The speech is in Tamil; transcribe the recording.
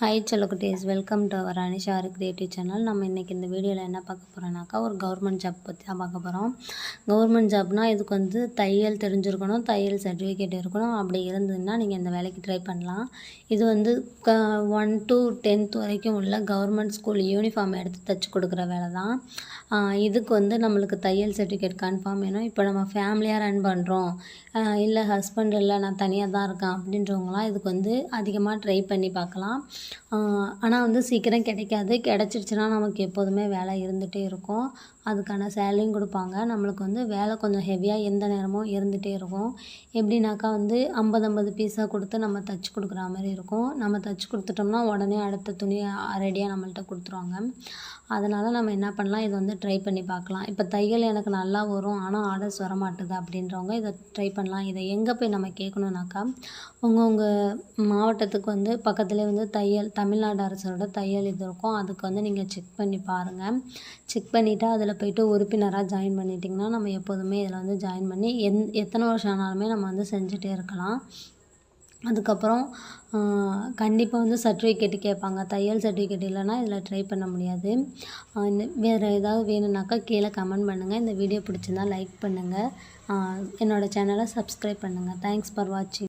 ஹாய் செல்லக்குட்டீஸ். வெல்கம் டு அவர் அனிஷாரு கிரியேட்டிவ் சேனல் நம்ம இன்றைக்கி இந்த வீடியோவில் என்ன பார்க்க போகிறோம்னாக்கா ஒரு கவர்மெண்ட் ஜாப் பற்றி தான் பார்க்க போகிறோம் கவர்மெண்ட் ஜாப்னால் இதுக்கு வந்து தையல் தெரிஞ்சிருக்கணும் தையல் சர்டிஃபிகேட் இருக்கணும். அப்படி இருந்ததுன்னா நீங்கள் இந்த வேலைக்கு ட்ரை பண்ணலாம். இது வந்து க ஒன் டு டென்த் வரைக்கும் உள்ள கவர்மெண்ட் ஸ்கூல் யூனிஃபார்ம் எடுத்து தைச்சி கொடுக்குற வேலை தான். இதுக்கு வந்து நம்மளுக்கு தையல் சர்டிஃபிகேட் கன்ஃபார்ம் வேணும். இப்போ நம்ம ஃபேமிலியாக ரன் பண்ணுறோம் இல்லை ஹஸ்பண்ட் இல்லை நான் தனியாக தான் இருக்கேன் அப்படின்றவங்களாம் இதுக்கு வந்து அதிகமாக ட்ரை பண்ணி பார்க்கலாம். ஆனால் வந்து சீக்கிரம் கிடைக்காது. கிடச்சிருச்சுன்னா நமக்கு எப்போதுமே வேலை இருந்துகிட்டே இருக்கும். அதுக்கான சேலரியும் கொடுப்பாங்க. நம்மளுக்கு வந்து வேலை கொஞ்சம் ஹெவியாக எந்த நேரமும் இருந்துகிட்டே இருக்கும். எப்படின்னாக்கா வந்து ஐம்பது ஐம்பது பீஸாக கொடுத்து நம்ம தைச்சி கொடுக்குற மாதிரி இருக்கும். நம்ம தைச்சி கொடுத்துட்டோம்னா உடனே அடுத்த துணி ரெடியாக நம்மள்கிட்ட கொடுத்துருவாங்க. அதனால் நம்ம என்ன பண்ணலாம்? இதை வந்து ட்ரை பண்ணி பார்க்கலாம். இப்போ தையல் எனக்கு நல்லா வரும். ஆனால் ஆர்டர்ஸ் வர மாட்டுது அப்படின்றவங்க இதை ட்ரை பண்ணலாம். இதை எங்கே போய் நம்ம கேட்கணுன்னாக்கா உங்கள் உங்கள் மாவட்டத்துக்கு வந்து பக்கத்துலேயே வந்து தையல் தமிழ்நாடு அரசரோட தையல் இது இருக்கும். அதுக்கு வந்து நீங்கள் செக் பண்ணி பாருங்கள் செக் பண்ணிவிட்டு அதில் போய்ட்டு உறுப்பினராக ஜாயின் பண்ணிட்டிங்கன்னா நம்ம எப்போதுமே இதில் வந்து ஜாயின் பண்ணி எந் எத்தனை வருஷம் ஆனாலுமே நம்ம வந்து செஞ்சுட்டே இருக்கலாம். அதுக்கப்புறம் கண்டிப்பாக வந்து சர்டிஃபிகேட்டு கேட்பாங்க. தையல் சர்டிஃபிகேட் இல்லைனா இதில் ட்ரை பண்ண முடியாது. இந்த வேறு ஏதாவது வேணும்னாக்கா கீழே கமெண்ட் பண்ணுங்கள் இந்த வீடியோ பிடிச்சிருந்தா லைக் பண்ணுங்கள் என்னோடய சேனலை சப்ஸ்கிரைப் பண்ணுங்கள் தேங்க்ஸ் ஃபார் வாட்சிங்